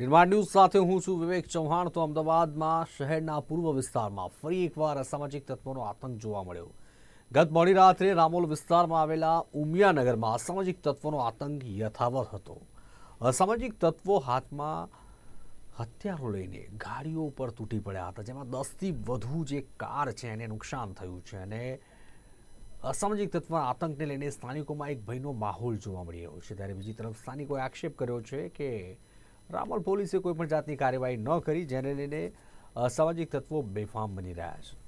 નિર્માણ ન્યૂઝ સાથે હું છું વિવેક ચૌહાણ. તો અમદાવાદમાં શહેરના પૂર્વ વિસ્તારમાં ફરી એકવાર અસામાજિક તત્વોનો આતંક જોવા મળ્યો. ગત મોડી રાત્રે રામોલ વિસ્તારમાં આવેલા ઉમિયાનગરમાં અસામાજિક તત્વોનો આતંક યથાવત હતો. અસામાજિક તત્વો હાથમાં હથિયારો લઈને ગાડીઓ ઉપર તૂટી પડ્યા હતા, જેમાં દસથી વધુ જે કાર છે એને નુકસાન થયું છે અને અસામાજિક તત્વના આતંકને લઈને સ્થાનિકોમાં એક ભયનો માહોલ જોવા મળી રહ્યો છે. ત્યારે બીજી તરફ સ્થાનિકોએ આક્ષેપ કર્યો છે કે રામોલ પોલીસે કોઈ પણ જાતની કાર્યવાહી ન કરી, જેને લઈને સામાજિક તત્વો બેફામ બની રહ્યા છે.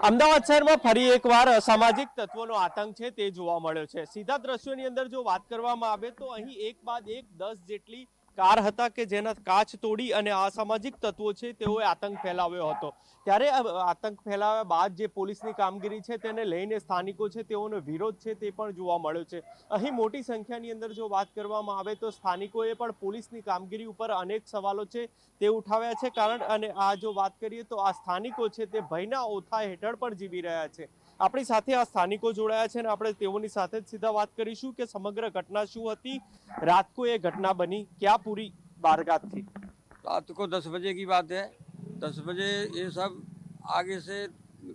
અમદાવાદ શહેરમાં ફરી એકવાર અસામાજિક તત્વોનો આતંક છે તે જોવા મળ્યો છે. સીધા દ્રશ્યોની અંદર જો વાત કરવામાં આવે તો અહીં એક બાદ એક દસ જેટલી કાર હતા કે જેના કાચ તોડી અને અસામાજિક તત્વો છે, તેઓએ આતંક ફેલાવ્યો હતો. ત્યારે આતંક ફેલાવ્યા બાદ જે પોલીસની કામગીરી છે, તેને લઈને સ્થાનિકો છે, તેઓનો વિરોધ છે, તે પણ જોવા મળ્યો છે. અહીં મોટી સંખ્યાની અંદર જો વાત કરવામાં આવે તો સ્થાનિકોએ પણ પોલીસની કામગીરી ઉપર અનેક સવાલો છે, તે ઉઠાવ્યા છે. કારણ અને આ જો વાત કરીએ તો આ સ્થાનિકો છે, તે ભયના ઓથા હેઠળ પણ જીવી રહ્યા છે. આપણી સાથે આ સ્થાનિકો જોડાયા છે અને આપણે તેઓની સાથે જ સીધા વાત કરીશું કે સમગ્ર ઘટના શું હતી રાત को ये घटना बनी क्या पूरी वारदात थी रात को दस बजे की बात है दस बजे ये सब आगे से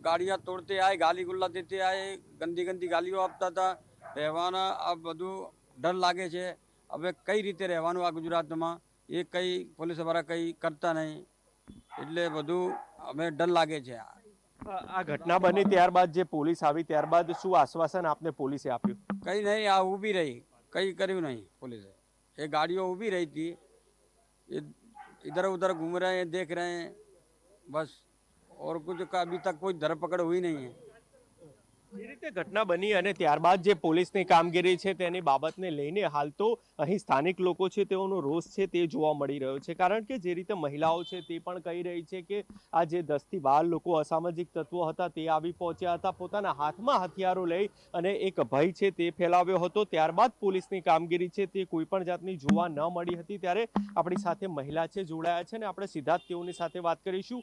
गाड़ियाँ तोड़ते आए गाली गुल्ला देते आए गंदी गंदी ગાલીઓ આપતા હતા રહેવાના આ બધું ડર લાગે છે હવે કઈ રીતે રહેવાનું આ ગુજરાતમાં એ કઈ પોલીસ વાળા કઈ કરતા નહીં એટલે બધું અમે ડર લાગે છે આ આ ઘટના બની ત્યારબાદ જે પોલીસ આવી ત્યારબાદ શું આશ્વાસન આપને પોલીસે આપ્યું કઈ નહીં આ ઊભી રહી કઈ કર્યું નહીં પોલીસે એ ગાડીઓ ઊભી રહી थी ये इधर उधर घूम रहे हैं देख रहे हैं बस और कुछ का अभी तक कोई धरपकड़ हुई नहीं है ઘટના બની અને ત્યારબાદ જે પોલીસની કામગીરી છે તેની બાબતને લઈને હાલ તો અહીં સ્થાનિક લોકો છે તેઓનો રોષ છે તે જોવા મળી રહ્યો છે. કારણ કે જે રીતે મહિલાઓ છે તે પણ કહી રહી છે કે આ જે દસથી બાર લોકો અસામાજિક તત્વો હતા તે આવી પહોંચ્યા હતા. પોતાના હાથમાં હથિયારો લઈ અને એક ભય છે તે ફેલાવ્યો હતો. ત્યારબાદ પોલીસની કામગીરી છે તે કોઈ પણ જાતની જોવા ન મળી હતી. ત્યારે આપણી સાથે મહિલા છે, જોડાયા છે અને આપણે સીધા જ તેઓની સાથે વાત કરીશું.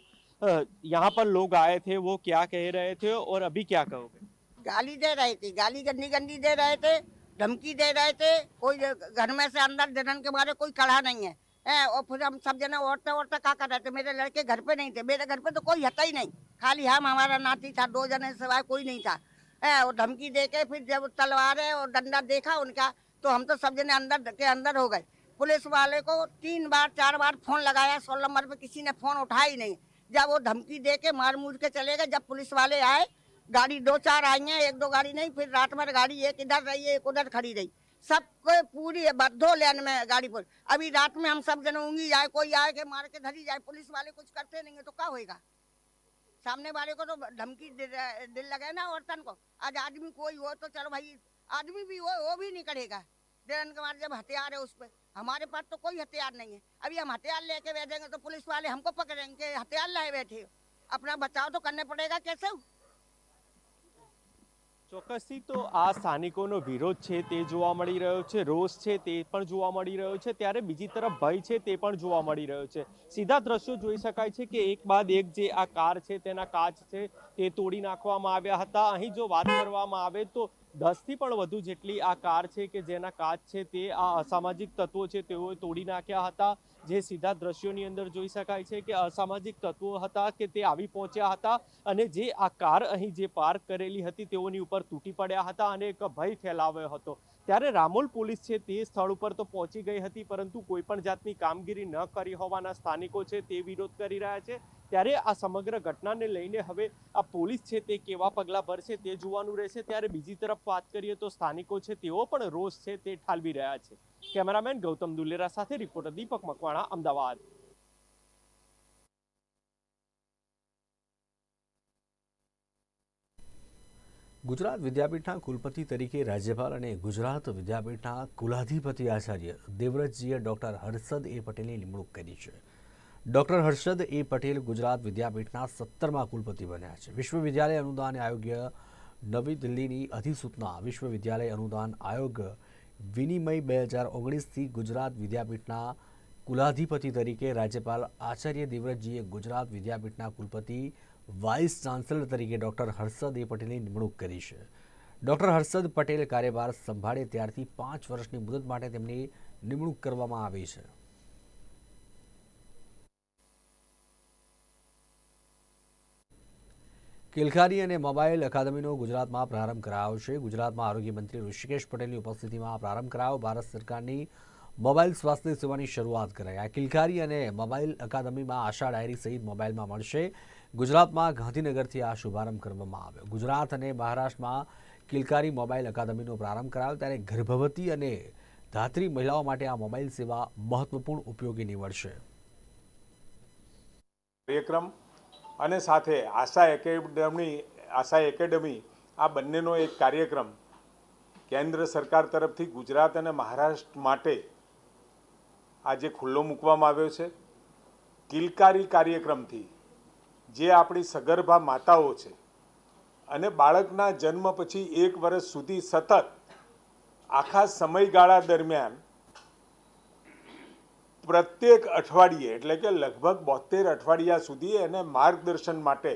યહાં પર લોગ આયે થે, વો ક્યા કહે રહે થે, ઓર અભી ક્યા કહોગે गाली दे रहे थे। गाली गंदी गंदी दे रहे थे धमकी दे रहे थे। कोई घर में से अंदर जलन के बारे कोई कड़ा नहीं है। ए, और फिर हम सब जना औरतें औरतें क्या कर रहे थे? मेरे लड़के घर पे नहीं थे। मेरे घर पे तो कोई हता ही नहीं। खाली हम हमारा नाती था दो जने सिवाय कोई नहीं था। हैं, और धमकी दे के फिर जब तलवार है और डंडा देखा उनका तो हम तो सब जने अंदर के अंदर हो गए। पुलिस वाले को तीन बार चार बार फ़ोन लगाया सौ नंबर पर किसी ने फ़ोन उठाया ही नहीं। जब वो धमकी दे के मार मूर के चले गए जब पुलिस वाले आए गाड़ी, दो चार आई हैं, एक दो गाड़ी नहीं, फिर रात भर गाड़ी एक इधर रही एक उधर खड़ी रही। सब सबको पूरी बद्धो लेन में गाड़ी पर। अभी रात में हम सब जन ऊँगी जाए कोई आए के मार के धरी जाए, पुलिस वाले कुछ करते नहीं है तो क्या होएगा? सामने वाले को तो धमकी दिल लगे ना औरतन को। आज आदमी कोई हो तो चलो भाई, आदमी भी हो, वो भी नहीं करेगा। जलन के मारे जब हथियार है उस पर हमारे पास तो कोई हथियार नहीं है। अभी हम हथियार लेके बैठेंगे तो पुलिस वाले हमको पकड़ेंगे हथियार लाए बैठे अपना बचाव तो करने पड़ेगा, कैसे? ચોક્કસથી તો આ સ્થાનિકોનો વિરોધ છે તે જોવા મળી રહ્યો છે, રોષ છે તે પણ જોવા મળી રહ્યો છે. ત્યારે બીજી તરફ ભય છે તે પણ જોવા મળી રહ્યો છે. સીધા દ્રશ્યો જોઈ શકાય છે કે એક બાદ એક જે આ કાર છે તેના કાચ છે તે તોડી નાખવામાં આવ્યા હતા. અહીં જો વાત કરવામાં આવે તો દસથી પણ વધુ જેટલી આ કાર છે કે જેના કાચ છે તે આ અસામાજિક તત્વો છે તેઓએ તોડી નાખ્યા હતા. જે સીધા દ્રશ્યોની અંદર જોઈ શકાય છે કે અસામાજિક તત્વો હતા કે તે આવી પહોંચ્યા હતા અને જે આ કાર અહીં જે પાર્ક કરેલી હતી તેઓની ઉપર તૂટી પડ્યા હતા અને એક ભય ફેલાવ્યો હતો. ત્યારે રામોલ પોલીસ છે તે સ્થળ ઉપર તો પહોંચી ગઈ હતી પરંતુ કોઈ પણ જાતની કામગીરી ન કરી હોવાના સ્થાનિકો છે તે વિરોધ કરી રહ્યા છે. ત્યારે આ સમગ્ર ઘટનાને લઈને હવે આ પોલીસ છે તે કેવા પગલાં ભરશે તે જોવાનું રહેશે. ત્યારે બીજી તરફ વાત કરીએ તો સ્થાનિકો છે તેઓ પણ રોષ છે તે ઠાલવી રહ્યા છે. કેમેરામેન ગૌતમ દુલેરા સાથે રિપોર્ટર દીપક મકવાણા, અમદાવાદ. ગુજરાત વિદ્યાપીઠના કુલપતિ તરીકે રાજ્યપાલ અને ગુજરાત વિદ્યાપીઠના કુલાધિપતિ આચાર્ય દેવવ્રતજીએ ડોક્ટર હર્ષદ એ પટેલની નિમણૂક કરી છે. ડોક્ટર હર્ષદ એ પટેલ ગુજરાત વિદ્યાપીઠના સત્તરમાં કુલપતિ બન્યા છે. વિશ્વવિદ્યાલય અનુદાન આયોગ્ય નવી દિલ્હીની અધિસૂચના, વિશ્વવિદ્યાલય અનુદાન આયોગ વિનિમય બે હજાર ઓગણીસથી ગુજરાત વિદ્યાપીઠના કુલાધિપતિ તરીકે રાજ્યપાલ આચાર્ય દેવવ્રતજીએ ગુજરાત વિદ્યાપીઠના કુલપતિ, વાઇસ ચાન્સેલર તરીકે ડોક્ટર હર્ષદ એ પટેલની નિમણૂક કરી છે. ડોક્ટર હર્ષદ પટેલ કાર્યભાર સંભાળે ત્યારથી પાંચ વર્ષની મુદત માટે તેમની નિમણૂક કરવામાં આવી છે. કિલકારી અને મોબાઈલ અકાદમીનો ગુજરાતમાં પ્રારંભ કરાયો છે. ગુજરાતમાં આરોગ્ય મંત્રી ઋષિકેશ પટેલની ઉપસ્થિતિમાં પ્રારંભ કરાયો. ભારત સરકારની મોબાઈલ સ્વાસ્થ્ય સેવાની શરૂઆત કરાઈ. આ કિલકારી અને મોબાઈલ અકાદમીમાં આશા ડાયરી સહિત મોબાઈલમાં મળશે. ગુજરાતમાં ગાંધીનગરથી આ શુભારંભ કરવામાં આવ્યો. ગુજરાત અને મહારાષ્ટ્રમાં કિલકારી મોબાઈલ અકાદમીનો પ્રારંભ કરાયો. ત્યારે ગર્ભવતી અને ધાત્રી મહિલાઓ માટે આ મોબાઈલ સેવા મહત્વપૂર્ણ ઉપયોગી નીવડશે. કાર્યક્રમ અને સાથે આશા એકેડમી આશા એકેડમી, આ બંનેનો એક કાર્યક્રમ કેન્દ્ર સરકાર તરફથી ગુજરાત અને મહારાષ્ટ્ર માટે આજે ખુલ્લો મૂકવામાં આવ્યો છે. કિલકારી કાર્યક્રમથી જે આપણી સગર્ભા માતાઓ છે અને બાળકના જન્મ પછી એક વર્ષ સુધી સતત આખા સમયગાળા દરમિયાન પ્રત્યેક અઠવાડિયે, એટલે કે લગભગ બોતેર અઠવાડિયા સુધી એને માર્ગદર્શન માટે,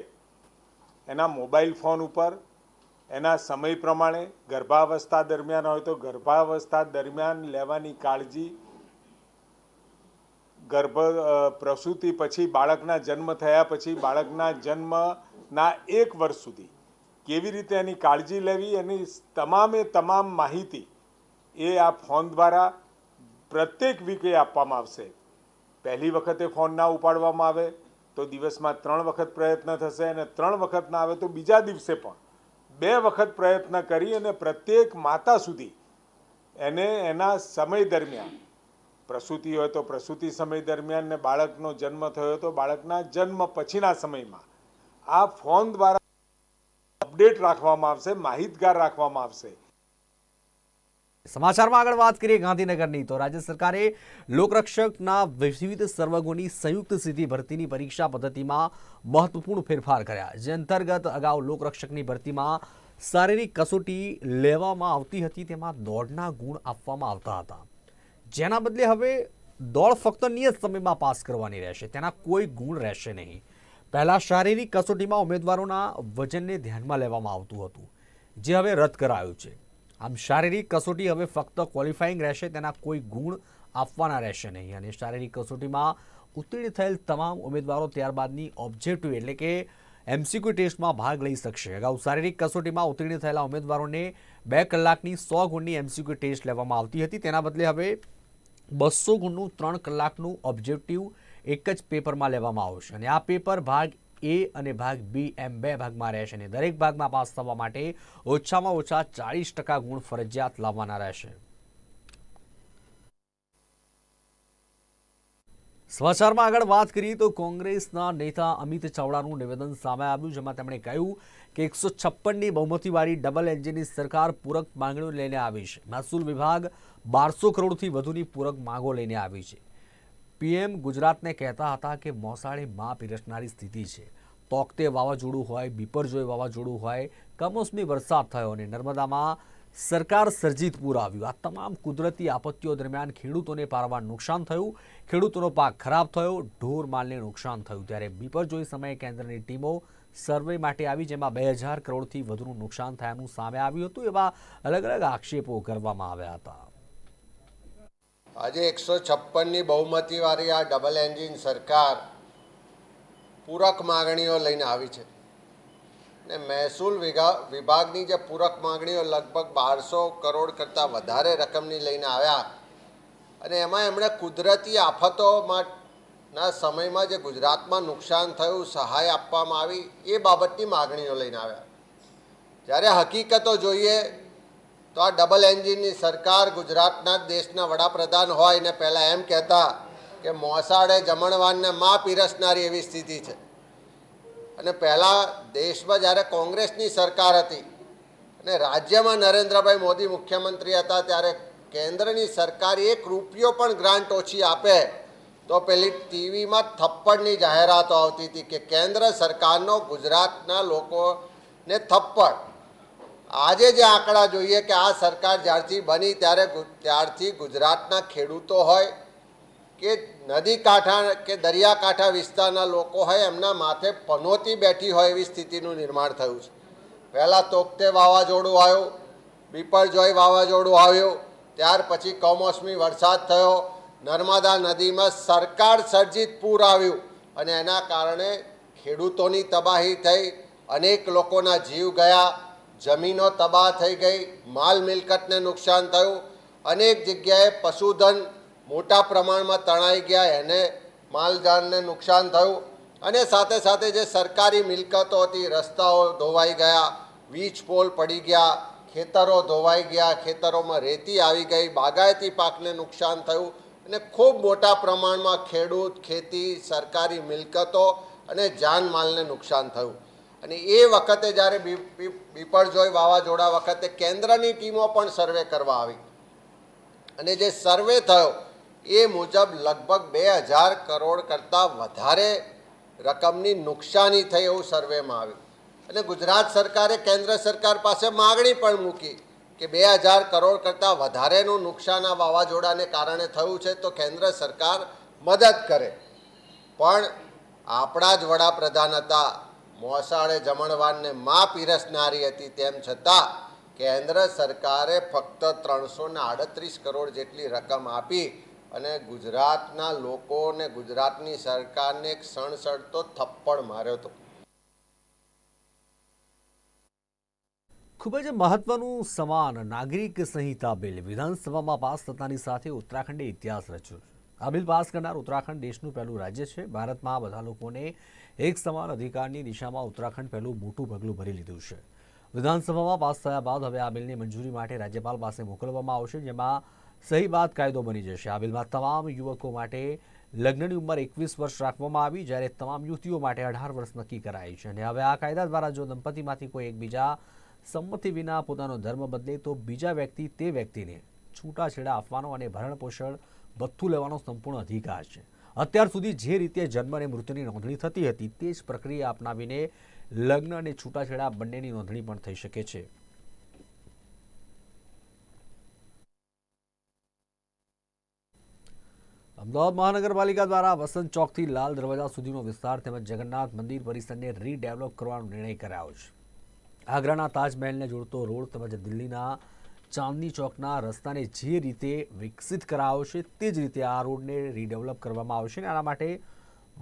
એના મોબાઈલ ફોન ઉપર, એના સમય પ્રમાણે, ગર્ભાવસ્થા દરમિયાન હોય તો ગર્ભાવસ્થા દરમિયાન લેવાની કાળજી, ગર્ભ પ્રસૂતિ પછી બાળકના જન્મ થયા પછી બાળકના જન્મના એક વર્ષ સુધી, કેવી રીતે એની કાળજી લેવી, એની તમામે તમામ માહિતી એ આ ફોન દ્વારા પ્રત્યેક વીકે આપવામાં આવશે. પહેલી વખતે ફોન ના ઉપાડવામાં આવે તો દિવસમાં ત્રણ વખત પ્રયત્ન થશે અને ત્રણ વખત ના આવે તો બીજા દિવસે પણ. બે વખત પ્રયત્ન કરી અને પ્રત્યેક માતા સુધી એને એના સમય દરમિયાન, પ્રસૂતિ હોય તો પ્રસૂતિ સમય દરમિયાન ને બાળકનો જન્મ થયો તો બાળકના જન્મ પછીના સમયમાં. આ ફોન દ્વારા અપડેટ રાખવામાં આવશે, માહિતગાર રાખવામાં આવશે. સમાચારમાં આગળ વાત કરીએ ગાંધીનગરની, તો રાજ્ય સરકારે લોકરક્ષકના વિવિધ સર્વગોની સંયુક્ત સ્થિતિ ભરતીની પરીક્ષા પદ્ધતિમાં મહત્વપૂર્ણ ફેરફાર કર્યા. જે અંતર્ગત અગાઉ લોકરક્ષકની ભરતીમાં શારીરિક કસોટી લેવામાં આવતી હતી, તેમાં દોડના ગુણ આપવામાં આવતા હતા. જેના બદલે હવે દોડ ફક્ત નિયત સમયમાં પાસ કરવાની રહેશે, તેના કોઈ ગુણ રહેશે નહીં. પહેલાં શારીરિક કસોટીમાં ઉમેદવારોના વજનને ધ્યાનમાં લેવામાં આવતું હતું, જે હવે રદ કરાયું છે. આમ શારીરિક કસોટી હવે ફક્ત ક્વોલિફાઈંગ રહેશે, તેના કોઈ ગુણ આપવાના રહેશે નહીં. અને શારીરિક કસોટીમાં ઉત્તીર્ણ થયેલ તમામ ઉમેદવારો ત્યારબાદની ઓબ્જેક્ટિવ એટલે કે એમસીક્યુ ટેસ્ટમાં ભાગ લઈ શકશે. અગાઉ શારીરિક કસોટીમાં ઉત્તીર્ણ થયેલા ઉમેદવારોને બે કલાકની સો ગુણની એમસીક્યુ ટેસ્ટ લેવામાં આવતી હતી. તેના બદલે હવે બસો ગુણનું ત્રણ કલાકનું ઓબ્જેક્ટિવ એક જ પેપરમાં લેવામાં આવશે. અને આ પેપર ભાગ એ અને ભાગ બી એમ બે ભાગમાં રહેશે અને દરેક ભાગમાં પાસ થવા માટે ઓછામાં ઓછા ચાળીસ ટકા ગુણ ફરજિયાત લાવવાના રહેશે. સમાચારમાં આગળ વાત કરીએ તો કોંગ્રેસના નેતા અમિત ચાવડાનું નિવેદન સામે આવ્યું, જેમાં તેમણે કહ્યું કે એકસો છપ્પનની બહુમતીવાળી ડબલ એન્જિનની સરકાર પૂરક માંગણીઓ લઈને આવી છે. મહેસૂલ વિભાગ બારસો કરોડથી વધુની પૂરક માંગો લઈને આવી છે. પીએમ ગુજરાતને કહેતા હતા કે મોસાળે માં પીરસનારી સ્થિતિ છે. તોકતે વાવાઝોડું હોય, બીપરજોય વાવાઝોડું હોય, કમોસમી વરસાદ થયો અને નર્મદામાં સરકાર સર્જિત પૂર આવ્યું. આ તમામ કુદરતી આપત્તિઓ દરમિયાન ખેડૂતોને પારવાર નુકસાન થયું. ખેડૂતોનો પાક ખરાબ થયો, ઢોર માલને નુકસાન થયું. ત્યારે બીપરજોય સમયે કેન્દ્રની ટીમો સર્વે માટે આવી, જેમાં બે હજાર કરોડથી વધુનું નુકસાન થયાનું સામે આવ્યું હતું, એવા અલગ અલગ આક્ષેપો કરવામાં આવ્યા હતા. આજે એકસો છપ્પનની બહુમતીવાળી આ ડબલ એન્જિન સરકાર પૂરક માગણીઓ લઈને આવી છે. ને મહેસૂલ વિભાગની જે પૂરક માગણીઓ લગભગ બારસો કરોડ કરતાં વધારે રકમની લઈને આવ્યા અને એમાં એમણે કુદરતી આફતોમાંના સમયમાં જે ગુજરાતમાં નુકસાન થયું, સહાય આપવામાં આવી, એ બાબતની માગણીઓ લઈને આવ્યા. જ્યારે હકીકતો જોઈએ તો આ ડબલ એન્જિનની સરકાર ગુજરાતના દેશના વડાપ્રધાન હોય ને પહેલાં એમ કહેતા કે મોસાળે જમણવાનને માં પીરસનારી એવી સ્થિતિ છે. અને પહેલાં દેશમાં જ્યારે કોંગ્રેસની સરકાર હતી અને રાજ્યમાં નરેન્દ્રભાઈ મોદી મુખ્યમંત્રી હતા ત્યારે કેન્દ્રની સરકાર એક રૂપિયો પણ ગ્રાન્ટ ઓછી આપે, તો પેલી ટીવીમાં થપ્પડની જાહેરાતો આવતી હતી કે કેન્દ્ર સરકારનો ગુજરાતના લોકોને થપ્પડ. આજે જે આંકડા જોઈએ કે આ સરકાર જ્યારથી બની ત્યારે ત્યારથી ગુજરાતના ખેડૂતો હોય કે નદી કાંઠા કે દરિયાકાંઠા વિસ્તારના લોકો હોય, એમના માથે પનોતી બેઠી હોય એવી સ્થિતિનું નિર્માણ થયું છે. પહેલાં તોપતે વાવાઝોડું આવ્યું પીપળજોય વાવાઝોડું આવ્યું, ત્યાર પછી કમોસમી વરસાદ થયો, નર્મદા નદીમાં સરકાર સર્જિત પૂર આવ્યું અને એના કારણે ખેડૂતોની તબાહી થઈ, અનેક લોકોના જીવ ગયા, જમીનો તબાહ થઈ ગઈ, માલ મિલકતને નુકસાન થયું, અનેક જગ્યાએ પશુધન મોટા પ્રમાણમાં તણાઈ ગયા, એને માલજાનને નુકસાન થયું અને સાથે સાથે જે સરકારી મિલકતો હતી, રસ્તાઓ ધોવાઈ ગયા, વીજ પોલ પડી ગયા, ખેતરો ધોવાઈ ગયા, ખેતરોમાં રેતી આવી ગઈ, બાગાયતી પાકને નુકસાન થયું અને ખૂબ મોટા પ્રમાણમાં ખેડૂત, ખેતી, સરકારી મિલકતો અને જાનમાલને નુકસાન થયું. અને એ વખતે જ્યારે બી- બી- બીપરજોય વાવાઝોડા વખતે કેન્દ્રની ટીમો પણ સર્વે કરવા આવી. અને જે સર્વે થયો એ મુજબ લગભગ બે હજાર કરોડ કરતાં વધારે રકમની નુકસાની થઈ એવું સર્વેમાં આવ્યું. અને ગુજરાત સરકારે કેન્દ્ર સરકાર પાસે માગણી પણ મૂકી કે બે હજાર કરોડ કરતાં વધારેનું નુકસાન આ વાવાઝોડાને કારણે થયું છે તો કેન્દ્ર સરકાર મદદ કરે. પણ આપણા જ વડાપ્રધાન હતા, મોસાળે જમણવારને મા પીરસનારી હતી તેમ છતાં કેન્દ્ર સરકારે ફક્ત ત્રણસો આડત્રીસ કરોડ જેટલી રકમ આપી અને ગુજરાતના લોકોને ગુજરાતની સરકારને એક સણસડતો થપ્પડ માર્યો હતો. ખૂબ જ મહત્વનું સમાન નાગરિક સંહિતા બિલ વિધાનસભામાં પાસ થતાની સાથે ઉત્તરાખંડે ઇતિહાસ રચ્યો છે. આ બિલ પાસ કરનાર ઉત્તરાખંડ દેશનું પહેલું રાજ્ય છે. ભારતમાં બધા લોકોને એક સમાન અધિકારની દિશામાં ઉત્તરાખંડ પહેલું મોટું પગલું ભરી લીધું છે. વિધાનસભામાં પાસ થયા બાદ હવે આ બિલની મંજૂરી માટે રાજ્યપાલ પાસે મોકલવામાં આવશે, જેમાં સહી બાદ કાયદો બની જશે. આ બિલમાં તમામ યુવકો માટે લગ્નની ઉંમર એકવીસ વર્ષ રાખવામાં આવી, જ્યારે તમામ યુવતીઓ માટે અઢાર વર્ષ નક્કી કરાઈ છે. અને હવે આ કાયદા દ્વારા જો દંપતીમાંથી કોઈ એકબીજા સંમતિ વિના પોતાનો ધર્મ બદલે, તો બીજા વ્યક્તિ તે વ્યક્તિને છૂટાછેડા આપવાનો અને ભરણ પોષણ ભથ્થું લેવાનો સંપૂર્ણ અધિકાર છે. અત્યાર સુધી જે રીતે જન્મ અને મૃત્યુની નોંધણી થતી હતી, તે જ પ્રક્રિયા અપનાવીને લગ્ન અને છૂટાછેડા બંનેની નોંધણી પણ થઈ શકે છે. અમદાવાદ મહાનગરપાલિકા દ્વારા વસંત ચોકથી લાલ દરવાજા સુધીનો વિસ્તાર તેમજ જગન્નાથ મંદિર પરિસરને રીડેવલપ કરવાનો નિર્ણય કરાયો છે. આગ્રાના તાજમહેલને જોડતો રોડ તેમજ દિલ્હીના ચાંદની ચોકના રસ્તાને જે રીતે વિકસિત કરાયો છે તે જ રીતે આ રોડને રીડેવલપ કરવામાં આવશે અને આના માટે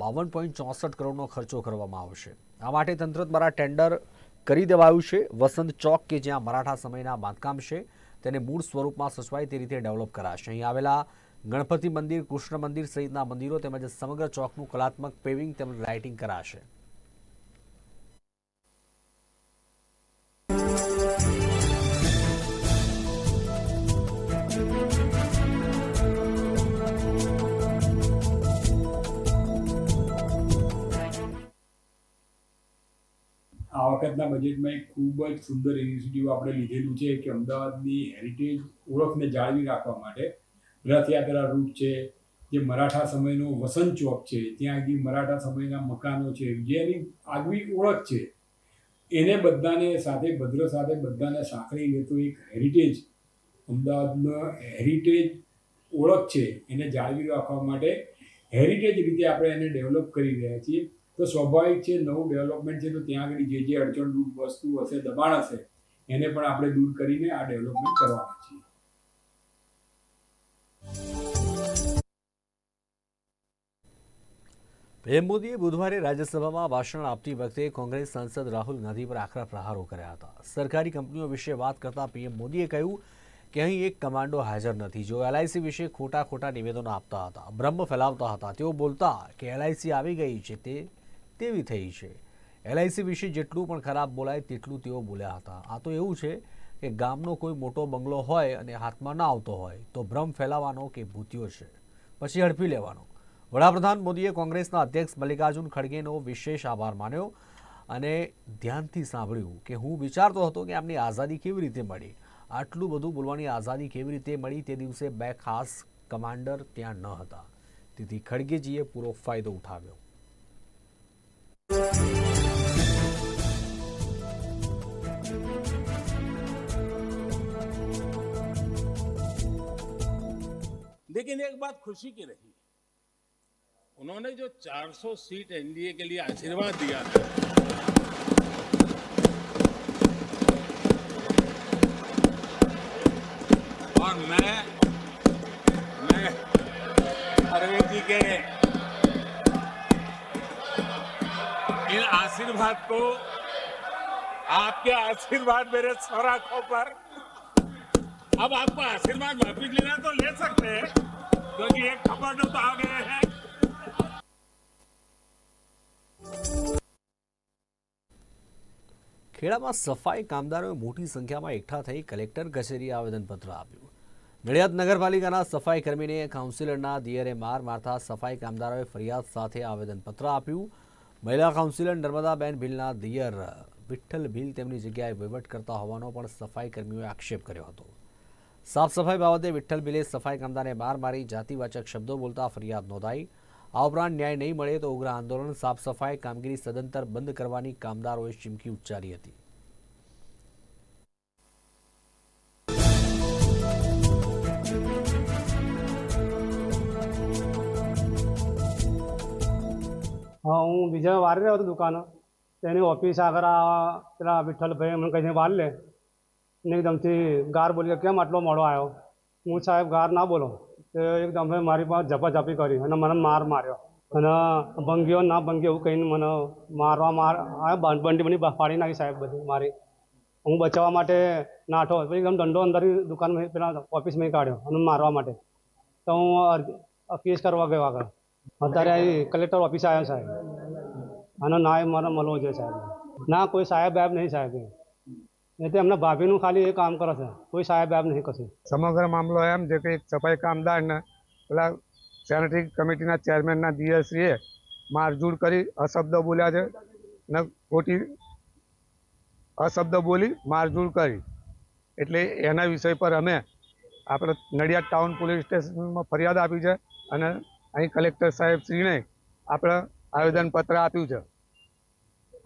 બાવન પોઈન્ટ ચોસઠ કરોડનો ખર્ચો કરવામાં આવશે. આ માટે તંત્ર દ્વારા ટેન્ડર કરી દેવાયું છે. વસંત ચોક કે જ્યાં મરાઠા સમયના બાંધકામ છે તેને મૂળ સ્વરૂપમાં સચવાય તે રીતે ડેવલપ કરાશે. અહીં આવેલા ગણપતિ મંદિર, કૃષ્ણ મંદિર સહિતના મંદિરો તેમજ સમગ્ર ચોકનું કલાત્મક પેવિંગ તેમજ લાઇટિંગ કરાશે. આ વખતના બજેટમાં એક ખૂબ જ સુંદર ઇનિશિયેટિવ આપણે લીધેલું છે કે અમદાવાદની હેરિટેજ ઓળખને જાળવી રાખવા માટે રથયાત્રા રૂટ છે, જે મરાઠા સમયનો વસંત ચોક છે, ત્યાં આગળ મરાઠા સમયના મકાનો છે, જેની આગવી ઓળખ છે. એને બધાને સાથે, ભદ્ર સાથે બધાને સાંકળી લેતો એક હેરિટેજ અમદાવાદનો હેરિટેજ ઓળખ છે, એને જાળવી રાખવા માટે હેરિટેજ રીતે આપણે એને ડેવલપ કરી રહ્યા છીએ. તો સ્વાભાવિક છે, નવું ડેવલપમેન્ટ છે, તો ત્યાં આગળ જે જે અડચણરૂપ વસ્તુ હશે, દબાણ હશે, એને પણ આપણે દૂર કરીને આ ડેવલપમેન્ટ કરવાના છીએ. પીએમ મોદીએ બુધવારે રાજ્યસભામાં ભાષણ આપતી વખતે કોંગ્રેસ સાંસદ રાહુલ ગાંધી પર આકરા પ્રહારો કર્યા હતા. સરકારી કંપનીઓ વિશે વાત કરતા પીએમ મોદીએ કહ્યું કે અહીં એક કમાન્ડો હાજર નથી. જો એલઆઈસી વિશે ખોટા ખોટા નિવેદનો આપતા હતા બ્રહ્મ ફેલાવતા હતા, તેઓ બોલતા કે એલઆઈસી આવી ગઈ છે તે તેવી થઈ છે. એલઆઈસી વિશે જેટલું પણ ખરાબ બોલાય તેટલું તેઓ બોલ્યા હતા. આ તો એવું છે કે ગામનો કોઈ મોટો બંગલો હોય અને હાથમાં ના આવતો હોય, તો ભ્રમ ફેલાવવાનો કે ભૂતિયો છે? પછી હડપી લેવાનો. વડાપ્રધાન મોદીએ કોંગ્રેસના અધ્યક્ષ મલ્લિકાર્જુન ખડગેનો વિશેષ આભાર માન્યો અને ધ્યાનથી સાંભળ્યું કે હું વિચારતો હતો કે આમની આઝાદી કેવી રીતે મળી. આટલું બધું બોલવાની આઝાદી કેવી રીતે મળી તે દિવસે બે ખાસ કમાન્ડર ત્યાં ન હતા. તેથી ખડગેજીએ પૂરો ફાયદો ઉઠાવ્યો. लेकिन एक बात खुशी की रही। उन्होंने जो 400 सीट एनडीए के लिए आशीर्वाद दिया था, और मैं मैं अरविंद जी के इन आशीर्वाद को, आपके आशीर्वाद मेरे सौराखों पर अब आपको आशीर्वाद वापिस लेना तो ले सकते हैं क्योंकि एक खबर तो आ गए हैं ખેડામાં સફાઈ કામદારોએ મોટી સંખ્યામાં એકઠા થઈ કલેક્ટર કચેરીએ આવેદનપત્ર આપ્યું નડિયાદ નગરપાલિકાના સફાઈ કર્મીને કાઉન્સિલરના દિયરે માર મારતા સફાઈ કામદારોએ ફરિયાદ સાથે આવેદનપત્ર આપ્યું મહિલા કાઉન્સિલર નર્મદાબેન ભીલના દિયર વિઠ્ઠલ ભીલ તેમની જગ્યાએ વહીવટ કરતા હોવાનો પણ સફાઈ કર્મીઓએ આક્ષેપ કર્યો હતો સાફ સફાઈ બાબતે વિઠ્ઠલ બિલે સફાઈ કામદારને માર મારી જાતિવાચક શબ્દો બોલતા ફરિયાદ નોંધાઈ. આ ઉપરાંત ન્યાય નહીં મળે તો ઉગ્ર આંદોલન સાફ સફાઈ કામગીરી સદંતર બંધ કરવાની કામદારોએ ચીમકી ઉચ્ચારી હતી. હા, હું બીજા વારે રહ્યો હતો દુકાન. તેની ઓફિસ આગળ પેલા વિઠ્ઠલભાઈ કહીને વાર લે. ને એકદમથી ગાર બોલી કેમ આટલો મોડો આવ્યો? હું સાહેબ ગાર ના બોલો. તે એકદમ મારી પાસે ઝપાઝપી કરી અને મને માર માર્યો. અને ભંગ્યો ના ભંગ્યો એવું કહીને મને મારવા માર આ બંડી બની ફાડી નાખી સાહેબ બધી મારી. હું બચાવવા માટે નાઠો પછી એકદમ દંડો અંદર દુકાનમાં પેલા ઓફિસમાં કાઢ્યો અને મારવા માટે. તો હું કેસ કરવા ગયો આગળ. અત્યારે અહીં કલેક્ટર ઓફિસ આવ્યો સાહેબ. અને ના એ મારે મળવો જોઈએ સાહેબ. ના કોઈ સાહેબ સાહેબ નહીં સાહેબ એ તો એમના ભાભીનું ખાલી એ કામ કરે છે. કોઈ સાહેબ બાહેબ નહીં કશું સમગ્ર મામલો એમ છે કે એક સફાઈ કામદારને પેલા સેનેટરી કમિટીના ચેરમેનના દિયરશ્રીએ મારઝૂડ કરી અશબ્દ બોલ્યા છે ને ખોટી અશબ્દ બોલી મારઝૂડ કરી. એટલે એના વિષય પર અમે આપણે નડિયાદ ટાઉન પોલીસ સ્ટેશનમાં ફરિયાદ આપી છે અને અહીં કલેક્ટર સાહેબ શ્રીને આપણે આવેદનપત્ર આપ્યું છે.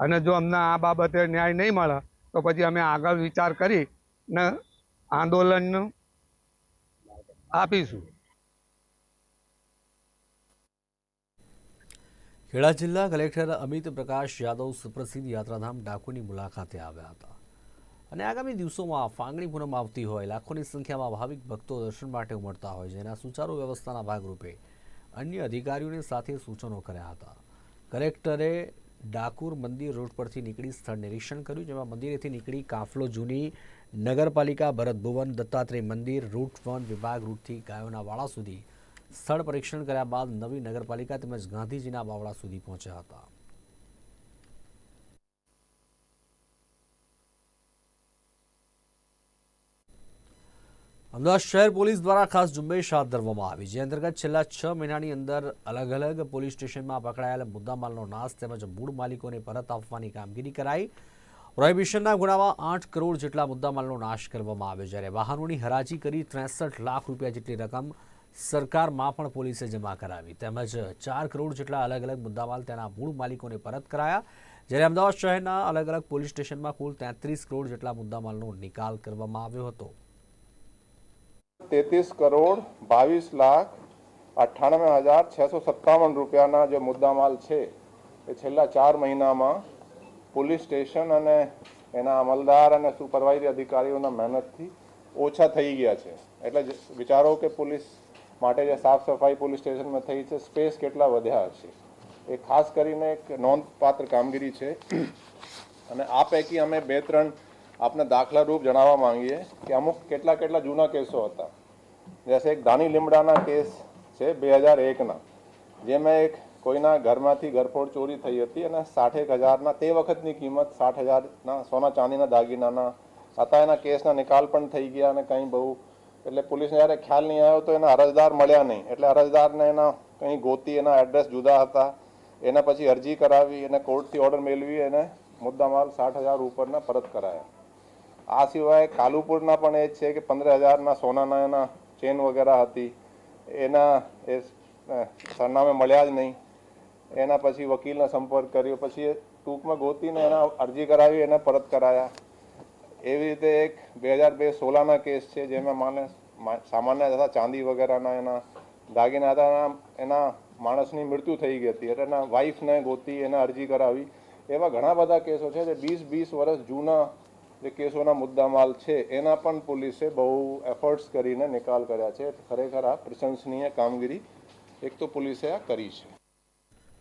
અને જો અમને આ બાબતે ન્યાય નહીં મળે તો પછી અમે આગળ વિચાર કરી ને આંદોલનનું આપીશું. ખેડા જિલ્લા કલેક્ટર અમિત પ્રકાશ યાદવ સુપ્રસિદ્ધ યાત્રાધામ ડાકોરની મુલાકાતે આવ્યા હતા. અને આગામી દિવસોમાં ફાંગણી પૂનમ આવતી હોય, લાખોની સંખ્યામાં ભાવિક ભક્તો દર્શન માટે ઉમટતા હોય જેના સુચારુ વ્યવસ્થાના ભાગરૂપે અન્ય અધિકારીઓની સાથે સૂચનો કર્યા હતા. કલેક્ટરે ડાકોર મંદિર રોડ પરથી નીકળી સ્થળ નિરીક્ષણ કર્યું, જેમાં મંદિરેથી નીકળી કાફલો જૂની નગરપાલિકા, ભરત ભુવન, દત્તાત્રેય મંદિર, રૂટ વન વિભાગ, રૂટથી ગાયોના વાળા સુધી સ્થળ પરીક્ષણ કર્યા બાદ નવી નગરપાલિકા તેમજ ગાંધીજીના બાવળા સુધી પહોંચ્યા હતા. અમદાવાદ શહેર પોલીસ દ્વારા ખાસ ઝુંબેશ હાથ ધરવામાં આવી. જે અંતર્ગત છેલ્લા છ મહિનાની અંદર અલગ અલગ પોલીસ સ્ટેશનમાં પકડાયેલા મુદ્દામાલનો નાશ તેમજ મૂળ માલિકોને પરત આપવાની કામગીરી કરાઈ. પ્રોહિબિશનના ગુનામાં આઠ કરોડ જેટલા મુદ્દામાલનો નાશ કરવામાં આવ્યો જ્યારે વાહનોની હરાજી કરી ત્રેસઠ લાખ રૂપિયા જેટલી રકમ સરકારમાં પણ પોલીસે જમા કરાવી. તેમજ ચાર કરોડ જેટલા અલગ અલગ મુદ્દામાલ તેના મૂળ માલિકોને પરત કરાયા. જ્યારે અમદાવાદ શહેરના અલગ અલગ પોલીસ સ્ટેશનમાં કુલ તેત્રીસ કરોડ જેટલા મુદ્દામાલનો નિકાલ કરવામાં આવ્યો હતો. તેત્રીસ કરોડ બાવીસ લાખ અઠ્ઠાણવે હજાર છસો સત્તાવન રૂપિયાના જે મુદ્દામાલ છે, એ છેલ્લા ચાર મહિનામાં પોલીસ સ્ટેશન અને એના અમલદાર અને સુપરવાઇઝરી અધિકારીઓના મહેનતથી ઓછા થઈ ગયા છે. એટલે વિચારો કે પોલીસ માટે જે સાફ સફાઈ પોલીસ સ્ટેશનમાં થઈ છે, સ્પેસ કેટલા વધ્યા છે એ ખાસ કરીને એક નોંધપાત્ર કામગીરી છે. અને આ પૈકી અમે બે ત્રણ આપને દાખલારૂપ જણાવવા માંગીએ કે અમુક કેટલા કેટલા જૂના કેસો હતા. જૈસે એક દાની લીમડાના કેસ છે બે હજાર એકના, જેમાં એક કોઈના ઘરમાંથી ઘરફોડ ચોરી થઈ હતી અને સાઠેક હજારના તે વખતની કિંમત સાઠ હજારના સોના ચાંદીના દાગીનાના હતા એના કેસના નિકાલ પણ થઈ ગયા અને કંઈ બહુ એટલે પોલીસને જ્યારે ખ્યાલ નહીં આવ્યો તો એના અરજદાર મળ્યા નહીં. એટલે અરજદારને એના કંઈ ગોતી, એના એડ્રેસ જુદા હતા. એના પછી અરજી કરાવી એને કોર્ટથી ઓર્ડર મેળવી એને મુદ્દામાલ સાઠ હજાર ઉપરના પરત કરાયા. આ સિવાય કાલુપુરના પણ એ છે કે પંદર હજારના સોનાના એના ચેન વગેરે હતી. એના એ સરનામે મળ્યા જ નહીં. એના પછી વકીલનો સંપર્ક કર્યો. પછી ટૂંકમાં ગોતીને એના અરજી કરાવી, એને પરત કરાયા. એવી રીતે એક બે હજાર બે સોળાના કેસ છે, જેમાં માને સામાન્ય તથા ચાંદી વગેરેના એના દાગીના હતા. એના એના માણસની મૃત્યુ થઈ ગઈ હતી. એટલે એના વાઈફને ગોતી, એને અરજી કરાવી. એવા ઘણા બધા કેસો છે જે વીસ વીસ વર્ષ જૂના જે કેસોના મુદ્દામાલ છે, એના પણ પોલીસે બહુ એફર્ટ્સ કરીને નિકાલ કર્યા છે. ખરેખર આ પ્રશંસનીય કામગીરી એક તો પોલીસે આ કરી છે.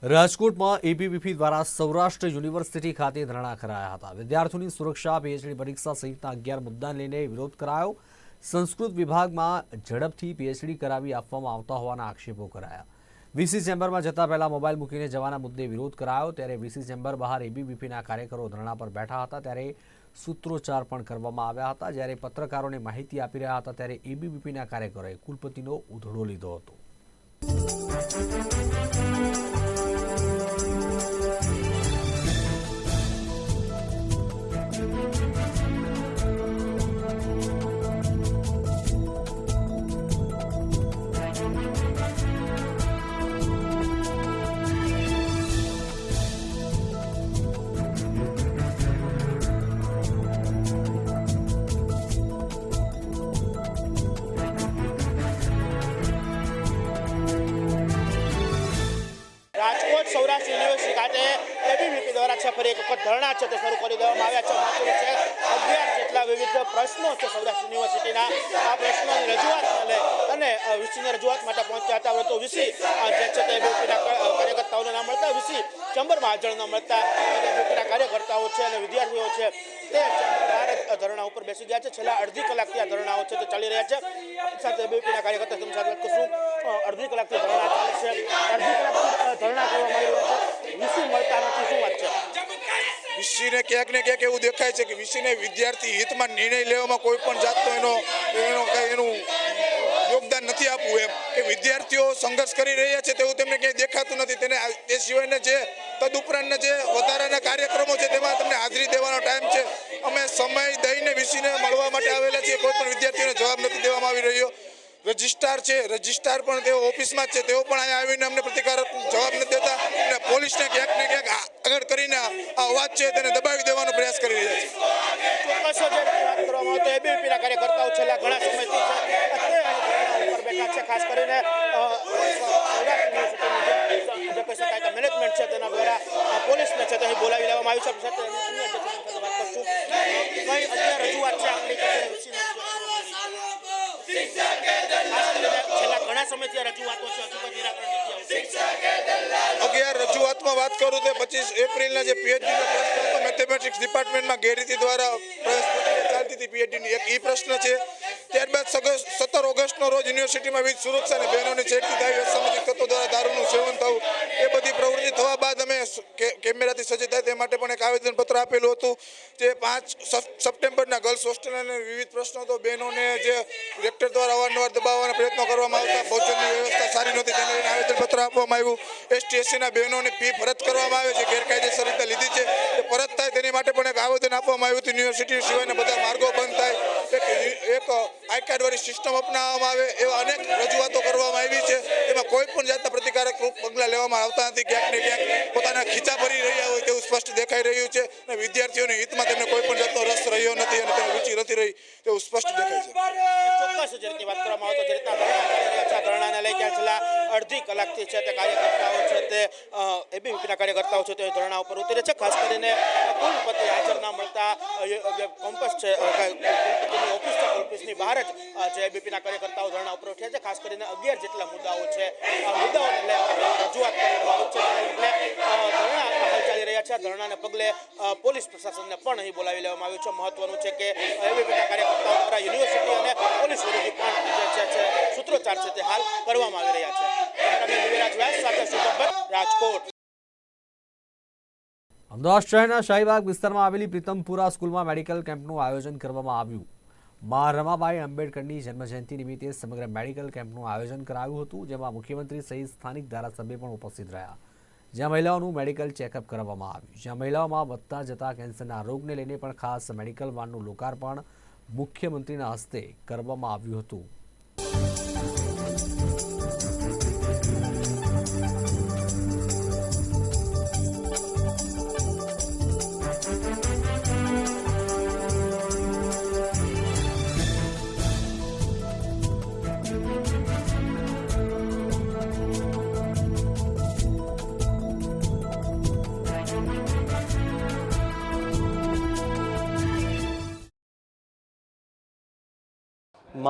રાજકોટમાં એબીવીપી દ્વારા સૌરાષ્ટ્ર યુનિવર્સિટી ખાતે ધરણા કરાયા હતા. વિદ્યાર્થીઓની સુરક્ષા, પીએચડી પરીક્ષા સહિતના અગિયાર મુદ્દાને લઈને વિરોધ કરાયો. સંસ્કૃત વિભાગમાં ઝડપથી પીએચડી કરાવી આપવામાં આવતા હોવાના આક્ષેપો કરાયા. વીસી ચેમ્બરમાં જતા પહેલા મોબાઈલ મૂકીને જવાના મુદ્દે વિરોધ કરાયો. ત્યારે વીસી ચેમ્બર બહાર એબીવીપીના કાર્યકરો ધરણા પર બેઠા હતા. ત્યારે સૂત્રોચ્ચાર પણ કરવામાં આવ્યા હતા. જ્યારે પત્રકારોને માહિતી આપી રહ્યા હતા, ત્યારે એબીવીપીના કાર્યકરોએ કુલપતિનો ઉધડો લીધો હતો. સૌરાષ્ટ્ર યુનિવર્સિટી ખાતે એબીવીપી દ્વારા છે ફરી એક વખત ધરણા છે તે શરૂ કરી દેવામાં આવ્યા છે. મહત્વનું છે અગિયાર જેટલા વિવિધ પ્રશ્નો છે સૌરાષ્ટ્ર યુનિવર્સિટીના. આ પ્રશ્નોની રજૂઆતને લઈ અને વીસીની રજૂઆત માટે પહોંચ્યા હતા તો વીસી જે છે તે એબીવીપીના કાર્યકર્તાઓને ના મળતા. વીસી ચેમ્બરમાં હાજર ન મળતા. એબીવીપીના કાર્યકર્તાઓ છે અને વિદ્યાર્થીઓ છે તે ચેમ્બર બહાર જ ધરણા ઉપર બેસી ગયા છે. છેલ્લા અડધી કલાકથી આ ધરણાઓ છે તે ચાલી રહ્યા છે. સાથે બીપીના કાર્યકર્તા તેમની સાથે વાત કરશું. અડધી કલાકથી ધરણા ચાલે છે. અડધી કલાકથી ધરણા કરવામાં આવી રહ્યા છે. વીસી મળતા નથી. શું વાત છે? વીસીને ક્યાંક ને ક્યાંક એવું દેખાય છે કે વીસીને વિદ્યાર્થી હિતમાં નિર્ણય લેવામાં કોઈ પણ જાતનો એનો એનો એનું યોગદાન નથી આપવું એમ. કે વિદ્યાર્થીઓ સંઘર્ષ કરી રહ્યા છે તેવું તેમને ક્યાંય દેખાતું નથી. તેને એ સિવાયના જે તદુપરાંતના જે વધારાના કાર્યક્રમો છે તેમાં તમને હાજરી દેવાનો ટાઈમ છે. અમે સમય દઈને વિશીને મળવા માટે આવેલા છીએ. કોઈ પણ વિદ્યાર્થીઓને જવાબ નથી દેવામાં આવી રહ્યો. રજિસ્ટ્રાર છે, રજિસ્ટ્રાર પણ તેઓ ઓફિસમાં છે. તેઓ પણ અહીંયા આવીને અમને પ્રતિકારાત્મક જવાબ નથી દેતા. અને પોલીસને ક્યાંક ને ક્યાંક આગળ કરીને આ અવાજ છે તેને દબાવી દેવાનો પ્રયાસ કરી રહ્યા છે. એબીવીપીના કાર્યકર્તાઓ છેલ્લા ઘણા સમયથી ખાસ કરીને જે મેનેજમેન્ટ છે તેના દ્વારા પોલીસને છે તે અહીં બોલાવી લેવામાં આવ્યું છે. અગિયાર રજૂઆતમાં વાત કરું તો પચીસ એપ્રિલના જે પીએચડીનો પ્રશ્ન હતો મેથેમેટિક્સ ડિપાર્ટમેન્ટમાં ગેરરીતિ દ્વારા ચાલતી હતી પીએચડીની એક ઈ પ્રશ્ન છે. ત્યારબાદ સત્તર ઓગસ્ટનો રોજ યુનિવર્સિટીમાં વિવિધ સુરક્ષા અને બહેનોની છેડતી થાય અસામાજિક તત્વો દ્વારા દારૂનું સેવન થવું, એ બધી પ્રવૃત્તિ થવા બાદ અમે કેમેરાથી સજ્જ થાય, તે માટે પણ એક આવેદનપત્ર આપેલું હતું, જે પાંચ સપ્ટેમ્બરના ગર્લ્સ હોસ્ટેલ અને વિવિધ પ્રશ્નો તો બહેનોને જે રેક્ટર દ્વારા અવારનવાર દબાવવાના પ્રયત્નો કરવામાં આવતા, ભોજનની વ્યવસ્થા સારી નહોતી, તેને લઈને આવેદનપત્ર આપવામાં આવ્યું. એસટી એસસીના બહેનોની ફી પરત કરવામાં આવે છે, ગેરકાયદેસર રીતે લીધી છે. તે પરત થાય તેની માટે પણ એક આવેદન આપવામાં આવ્યું હતું. યુનિવર્સિટી સિવાયના બધા માર્ગો બંધ થાય, એક આઈ કાર્ડ સિસ્ટમ અપનાવવામાં આવે એવા અનેક રજૂઆતો કરવામાં આવી છે. એમાં કોઈ પણ જાતના પ્રતિકારક રૂપ પગલાં લેવામાં આવતા નથી. ક્યાંક ને ક્યાંક પોતાના ખીચા ભરી રહ્યા હોય તેવું સ્પષ્ટ દેખાઈ રહ્યું છે અને વિદ્યાર્થીઓને હિતમાં તેમને કોઈ પણ જાતનો રસ રહ્યો નથી અને તેમને રુચિ નથી રહી તેવું સ્પષ્ટ દેખાય છે. ચોક્કસ જે વાત કરવામાં આવે તો જે ધરણાને લઈ ગયા છેલ્લા અડધી કલાકથી છે તે કાર્યકર્તાઓ છે તે એબીવીપીના કાર્યકર્તાઓ છે તે ધરણા ઉપર ઉતરે છે, ખાસ કરીને અ, હાજર ના મળતા જે છે ઓફિસ છે ઓફિસની બહાર જ અ, જે એબીપીના કાર્યકર્તાઓ ધરણા ઉપર ઉઠ્યા છે ખાસ કરીને અગિયાર જેટલા મુદ્દાઓ છે આ મુદ્દાઓને રજૂઆત કરવામાં આવી છે ધરણા હાલ ચાલી રહ્યા છે ધરણાને પગલે પોલીસ પ્રશાસનને પણ અહીં બોલાવી લેવામાં આવ્યું છે. મહત્વનું છે કે એબીપીના કાર્યકર્તાઓ દ્વારા યુનિવર્સિટી અને પોલીસ વિરુદ્ધ પણ જે છે સૂત્રોચ્ચાર છે તે હાલ કરવામાં આવી રહ્યા છે. કેમેરામેન સાથે શુભમ રાજકોટ. અમદાવાદ શહેરના શાહીબાગ વિસ્તારમાં આવેલી પ્રીતમપુરા સ્કૂલમાં મેડિકલ કેમ્પનું આયોજન કરવામાં આવ્યું. મા રમાબાઈ આંબેડકરની જન્મજયંતિ નિમિત્તે સમગ્ર મેડિકલ કેમ્પનું આયોજન કરાયું હતું, જેમાં મુખ્યમંત્રી સહિત સ્થાનિક ધારાસભ્ય પણ ઉપસ્થિત રહ્યા. જ્યાં મહિલાઓનું મેડિકલ ચેકઅપ કરવામાં આવ્યું. જ્યાં મહિલાઓમાં વધતા જતા કેન્સરના રોગને લઈને પણ ખાસ મેડિકલ વાનનું લોકાર્પણ મુખ્યમંત્રીના હસ્તે કરવામાં આવ્યું હતું.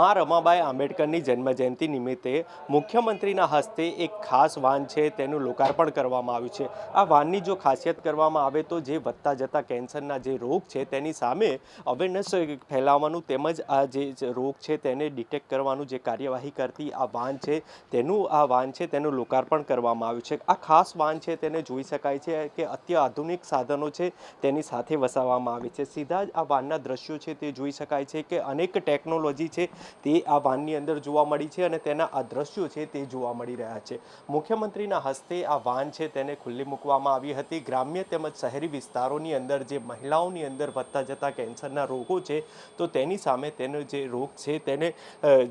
મા રમાબાઈ આંબેડકરની જન્મજયંતિ નિમિત્તે મુખ્યમંત્રીના હસ્તે એક ખાસ વાન છે તેનું લોકાર્પણ કરવામાં આવ્યું છે. આ વાનની જો ખાસિયત કરવામાં આવે તો જે વધતા જતા કેન્સરના જે રોગ છે તેની સામે અવેરનેસ ફેલાવવાનું તેમજ આ જે રોગ છે તેને ડિટેક્ટ કરવાનું જે કાર્યવાહી કરતી આ વાન છે તેનું આ વાન છે તેનું લોકાર્પણ કરવામાં આવ્યું છે. આ ખાસ વાન છે તેને જોઈ શકાય છે કે અત્યાધુનિક સાધનો છે તેની સાથે વસાવવામાં આવી છે. સીધા જ આ વાનના દ્રશ્યો છે તે જોઈ શકાય છે કે અનેક ટેકનોલોજી છે તે આ વાનની અંદર જોવા મળી છે અને તેના આ દ્રશ્યો છે તે જોવા મળી રહ્યા છે. મુખ્યમંત્રીના હસ્તે આ વાન છે તેને ખુલ્લી મૂકવામાં આવી હતી. ગ્રામ્ય તેમજ શહેરી વિસ્તારોની અંદર જે મહિલાઓની અંદર વધતા જતા કેન્સરના રોગો છે, તો તેની સામે તેનો જે રોગ છે તેને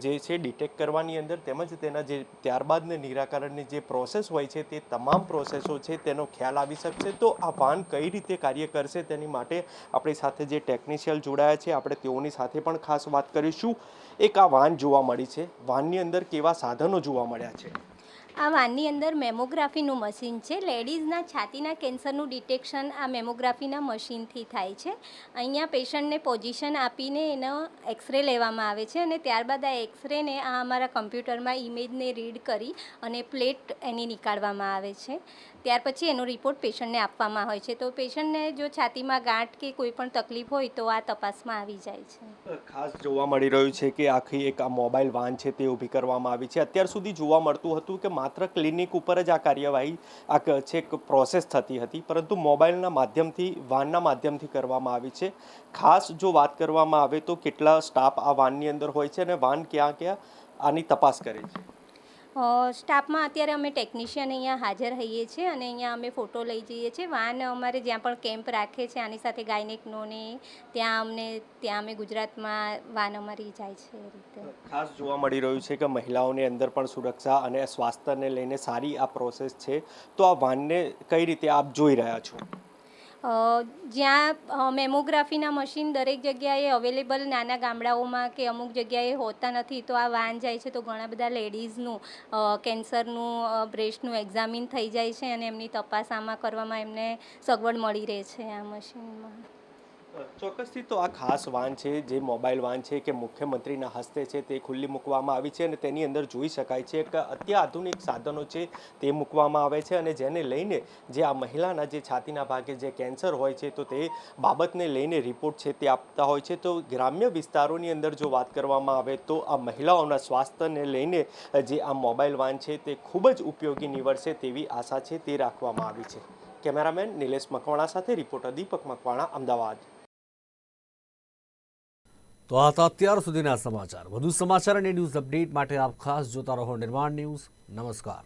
જે છે ડિટેક્ટ કરવાની અંદર તેમજ તેના જે ત્યારબાદને નિરાકરણની જે પ્રોસેસ હોય છે તે તમામ પ્રોસેસો છે તેનો ખ્યાલ આવી શકશે. તો આ વાન કઈ રીતે કાર્ય કરશે તેની માટે આપણી સાથે જે ટેકનિશિયલ જોડાયા છે, આપણે તેઓની સાથે પણ ખાસ વાત કરીશું. એક આ વાન જોવા મળી છે. વાનની અંદર કેવા સાધનો જોવા મળ્યા છે. આ વાનની અંદર મેમોગ્રાફીનું મશીન છે. લેડીઝના છાતીના કેન્સરનું ડિટેક્શન આ મેમોગ્રાફીના મશીનથી થાય છે. અહીંયા પેશન્ટને પોઝિશન આપીને એનો એક્સરે લેવામાં આવે છે અને ત્યારબાદ આ એક્સરેને આ અમારા કમ્પ્યુટરમાં ઇમેજને રીડ કરી અને પ્લેટ એની નીકાળવામાં આવે છે. ત્યાર પછી એનો રિપોર્ટ પેશન્ટને આપવામાં હોય છે. તો પેશન્ટને જો છાતીમાં ગાંઠ કે કોઈ પણ તકલીફ હોય તો આ તપાસમાં આવી જાય છે. ખાસ જોવા મળી રહ્યું છે કે આખી એક આ મોબાઈલ વાન છે તે ઊભી કરવામાં આવી છે. અત્યાર સુધી જોવા મળતું હતું કે માત્ર ક્લિનિક ઉપર જ આ કાર્યવાહી, આ છેક પ્રોસેસ થતી હતી. પરંતુ મોબાઈલના માધ્યમથી, વાનના માધ્યમથી કરવામાં આવી છે. ખાસ જો વાત કરવામાં આવે તો કેટલા સ્ટાફ આ વાનની અંદર હોય છે અને વાન ક્યાં ક્યાં આની તપાસ કરે છે? સ્ટાફમાં અત્યારે અમે ટેકનિશિયન અહીંયા હાજર રહીએ છીએ અને અહીંયા અમે ફોટો લઈ જઈએ છીએ. વાન અમારે જ્યાં પણ કેમ્પ રાખે છે, આની સાથે ગાયનેકનો ને ત્યાં અમને, ત્યાં અમે ગુજરાતમાં વાન અમારી જાય છે એ રીતે. ખાસ જોવા મળી રહ્યું છે કે મહિલાઓની અંદર પણ સુરક્ષા અને સ્વાસ્થ્યને લઈને સારી આ પ્રોસેસ છે. તો આ વાનને કઈ રીતે આપ જોઈ રહ્યા છો? જ્યાં મેમોગ્રાફીના મશીન દરેક જગ્યાએ અવેલેબલ નાના ગામડાઓમાં કે અમુક જગ્યાએ હોતા નથી, તો આ વાન જાય છે તો ઘણા બધા લેડીઝનું કેન્સરનું બ્રેસ્ટનું એક્ઝામિન થઈ જાય છે અને એમની તપાસ આમાં કરવામાં એમને સગવડ મળી રહે છે આ મશીનમાં. ચોક્કસથી તો આ ખાસ વાન છે, જે મોબાઈલ વાન છે કે મુખ્યમંત્રીના હસ્તે છે તે ખુલ્લી મૂકવામાં આવી છે અને તેની અંદર જોઈ શકાય છે કે અત્યાધુનિક સાધનો છે તે મૂકવામાં આવે છે અને જેને લઈને જે આ મહિલાના જે છાતીના ભાગે જે કેન્સર હોય છે તો તે બાબતને લઈને રિપોર્ટ છે તે આપતા હોય છે. તો ગ્રામ્ય વિસ્તારોની અંદર જો વાત કરવામાં આવે તો આ મહિલાઓના સ્વાસ્થ્યને લઈને જે આ મોબાઈલ વાન છે તે ખૂબ જ ઉપયોગી નીવડશે તેવી આશા છે તે રાખવામાં આવી છે. કેમેરામેન નિલેશ મકવાણા સાથે રિપોર્ટર દીપક મકવાણા, અમદાવાદ. તો આ હતા અત્યાર સુધીના સમાચાર. વધુ સમાચાર અને ન્યૂઝ અપડેટ માટે આપ ખાસ જોતા રહો નિર્માણ ન્યૂઝ. નમસ્કાર.